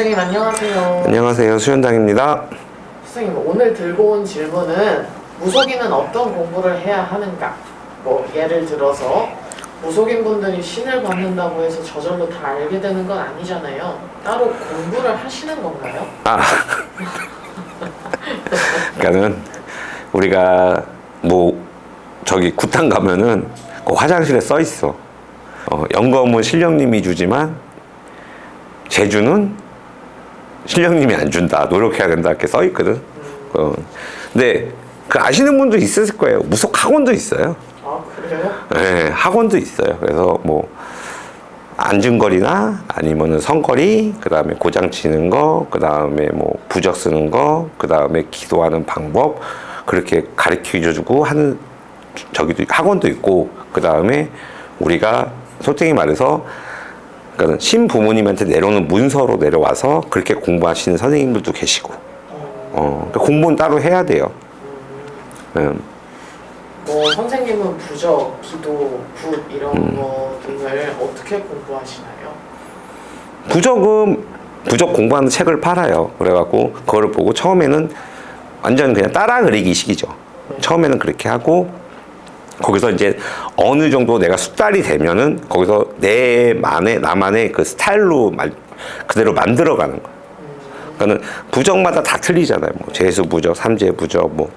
선생님 안녕하세요. 안녕하세요. 수현장입니다. 선생님 오늘 들고 온 질문은 무속인은 어떤 공부를 해야 하는가? 뭐 예를 들어서 무속인 분들이 신을 받는다고 해서 저절로 다 알게 되는 건 아니잖아요. 따로 공부를 하시는 건가요? 아, 그러니까는 우리가 뭐 저기 구탕 가면은 그 화장실에 써 있어. 어, 영검은 신령님이 주지만 제주는 신령님이 안 준다. 노력해야 된다. 이렇게 써 있거든. 어, 근데 그 아시는 분도 있을 거예요. 무속 학원도 있어요. 아 그래요? 네, 학원도 있어요. 그래서 뭐 안중거리나 아니면은 성거리, 그 다음에 고장 치는 거, 그 다음에 뭐 부적 쓰는 거, 그 다음에 기도하는 방법 그렇게 가르쳐 주고 하는 저기도 학원도 있고, 그 다음에 우리가 솔직히 말해서 그러니까 신 부모님한테 내려오는 문서로 내려와서 그렇게 공부하시는 선생님들도 계시고, 어, 그러니까 공부는 따로 해야 돼요. 음. 뭐 선생님은 부적, 기도, 굿 이런 거 등을 어떻게 공부하시나요? 부적은 부적 공부하는 책을 팔아요. 그래갖고 그거를 보고 처음에는 완전 그냥 따라 그리기 식이죠. 처음에는 그렇게 하고 거기서 이제 어느 정도 내가 숙달이 되면은 거기서 내만의 나만의 그 스타일로 말, 그대로 만들어가는 거예요. 그러니까는 부적마다 다 틀리잖아요. 뭐 재수 부적, 삼재 부적, 뭐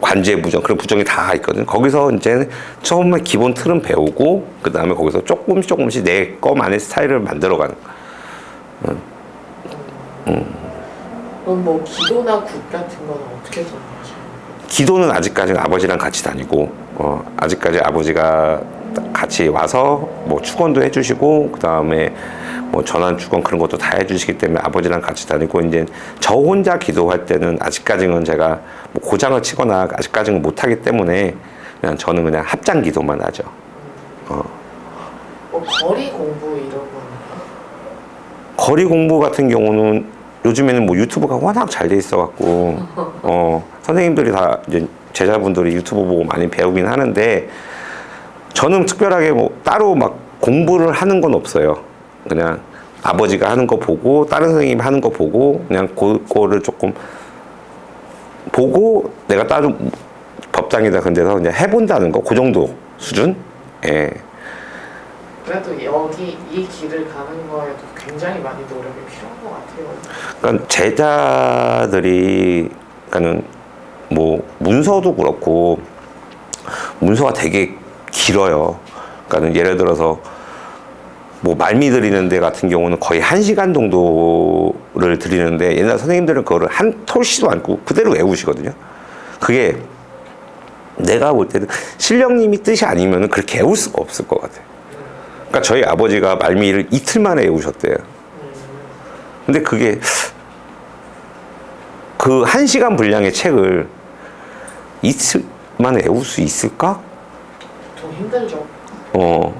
관제 부정 그런 부정이 다 있거든. 거기서 이제 처음에 기본 틀은 배우고 그 다음에 거기서 조금씩 조금씩 내 거만의 스타일을 만들어가는. 거야. 그럼 뭐 기도나 굿 같은 거는 어떻게? 기도는 아직까지 아버지랑 같이 다니고 어, 아직까지 아버지가 같이 와서 뭐 축원도 해주시고 그 다음에 뭐 전환 축원 그런 것도 다 해주시기 때문에 아버지랑 같이 다니고 이제 저 혼자 기도할 때는 아직까지는 제가 뭐 고장을 치거나 아직까지는 못하기 때문에 그냥 저는 그냥 합장 기도만 하죠. 뭐 거리 공부 이런 거는? 거리 공부 같은 경우는 요즘에는 뭐 유튜브가 워낙 잘 돼 있어 갖고 어 선생님들이 다 이제 제자분들이 유튜브 보고 많이 배우긴 하는데 저는 특별하게 뭐 따로 막 공부를 하는 건 없어요. 그냥 아버지가 하는 거 보고 다른 선생님이 하는 거 보고 그냥 그거를 조금 보고 내가 따로 법당이다 그런 데서 이제 해본다는 거 그 정도 수준. 예. 그래도 여기 이 길을 가는 거에도 굉장히 많이 노력이 필요한 것 같아요. 그러니까 제자들이 그러니까는 뭐 문서도 그렇고 문서가 되게 길어요. 그러니까는 예를 들어서 뭐 말미 드리는 데 같은 경우는 거의 한 시간 정도를 드리는데 옛날 선생님들은 그거를 한 톨씨도 않고 그대로 외우시거든요. 그게 내가 볼 때는 신령님이 뜻이 아니면은 그렇게 외울 수가 없을 것 같아요. 그러니까 저희 아버지가 말미를 이틀 만에 외우셨대요. 근데 그게 그한 시간 분량의 책을 이틀 만에 외울 수 있을까? 좀 힘들죠. 어.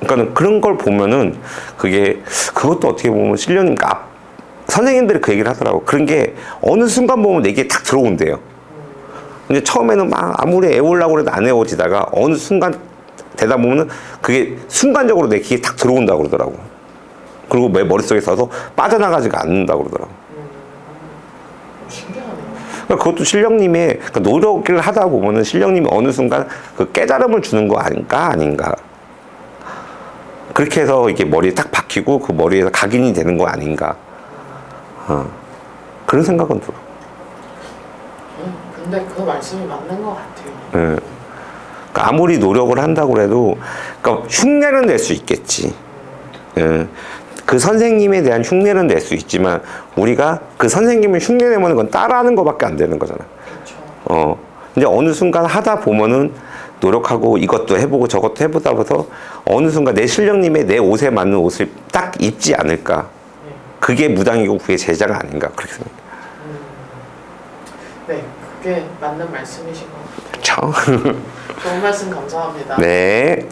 그러니까는 그런 걸 보면은 그게 그것도 어떻게 보면 신령님 앞 선생님들이 그 얘기를 하더라고. 그런 게 어느 순간 보면 내게 탁 들어온대요. 근데 처음에는 막 아무리 애우려고 해도 안 애워지다가 어느 순간 되다 보면은 그게 순간적으로 내 귀에 탁 들어온다고 그러더라고. 그리고 내 머릿속에 서서 빠져나가지가 않는다고 그러더라고. 그러니까 그것도 신령님의 그 노력을 하다 보면은 신령님이 어느 순간 그 깨달음을 주는 거 아닌가 아닌가 그렇게 해서 이게 머리에 딱 박히고 그 머리에서 각인이 되는 거 아닌가 어. 그런 생각은 들어. 음, 근데 그 말씀이 맞는 것 같아요. 예. 그러니까 아무리 노력을 한다고 해도 그러니까 흉내는 낼 수 있겠지. 예. 그 선생님에 대한 흉내는 낼 수 있지만 우리가 그 선생님을 흉내 내면 그건 따라하는 것밖에 안 되는 거잖아. 그렇죠. 어. 근데 어느 순간 하다 보면은 노력하고 이것도 해보고 저것도 해보다 보서 어느 순간 내 신령님의 내 옷에 맞는 옷을 딱 입지 않을까. 네. 그게 무당이고 그게 제자가 아닌가 그렇게 생각해요. 네, 그게 맞는 말씀이신 것 같아요. 좋은 말씀 감사합니다. 네.